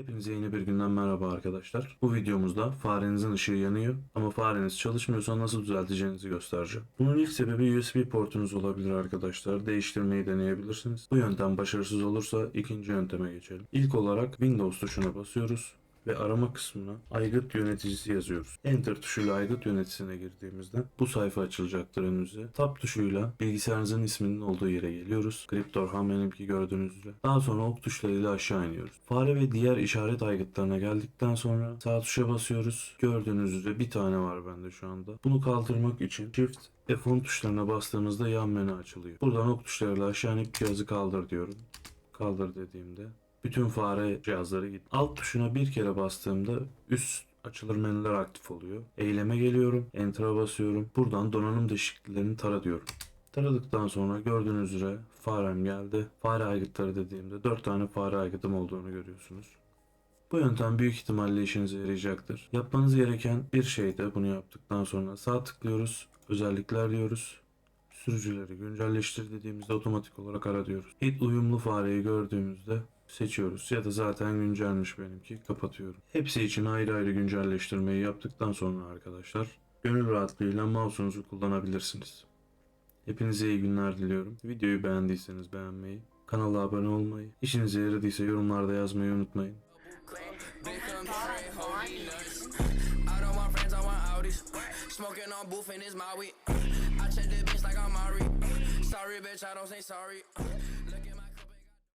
Hepinize yeni bir günden merhaba arkadaşlar. Bu videomuzda farenizin ışığı yanıyor ama fareniz çalışmıyorsa nasıl düzelteceğinizi göstereceğim. Bunun ilk sebebi USB portunuz olabilir arkadaşlar. Değiştirmeyi deneyebilirsiniz. Bu yöntem başarısız olursa ikinci yönteme geçelim. İlk olarak Windows tuşuna basıyoruz ve arama kısmına aygıt yöneticisi yazıyoruz. Enter tuşuyla aygıt yöneticisine girdiğimizde bu sayfa açılacaktır önünüze. Tab tuşuyla bilgisayarınızın isminin olduğu yere geliyoruz. Cryptorham benimki gördüğünüz üzere. Daha sonra ok tuşlarıyla aşağı iniyoruz. Fare ve diğer işaret aygıtlarına geldikten sonra sağ tuşa basıyoruz. Gördüğünüz üzere bir tane var bende şu anda. Bunu kaldırmak için Shift F10 tuşlarına bastığımızda yan menü açılıyor. Buradan ok tuşlarıyla aşağı inip cihazı kaldır diyorum. Kaldır dediğimde bütün fare cihazları gitti. Alt tuşuna bir kere bastığımda üst açılır menüler aktif oluyor. Eyleme geliyorum. Enter'a basıyorum. Buradan donanım değişikliklerini tara diyorum. Taradıktan sonra gördüğünüz üzere farem geldi. Fare aygıtları dediğimde 4 tane fare aygıtım olduğunu görüyorsunuz. Bu yöntem büyük ihtimalle işinize yarayacaktır. Yapmanız gereken bir şey de bunu yaptıktan sonra sağ tıklıyoruz. Özellikler diyoruz. Sürücüleri güncelleştir dediğimizde otomatik olarak ara diyoruz. İlk uyumlu fareyi gördüğümüzde seçiyoruz ya da zaten güncelmiş benimki kapatıyorum. Hepsi için ayrı ayrı güncelleştirmeyi yaptıktan sonra arkadaşlar gönül rahatlığıyla mouse'unuzu kullanabilirsiniz. Hepinize iyi günler diliyorum. Videoyu beğendiyseniz beğenmeyi, kanala abone olmayı, işinize yaradıysa yorumlarda yazmayı unutmayın. Smoking on booth and it's my. I check the bitch like I'm Mari. Sorry, bitch, I don't say sorry.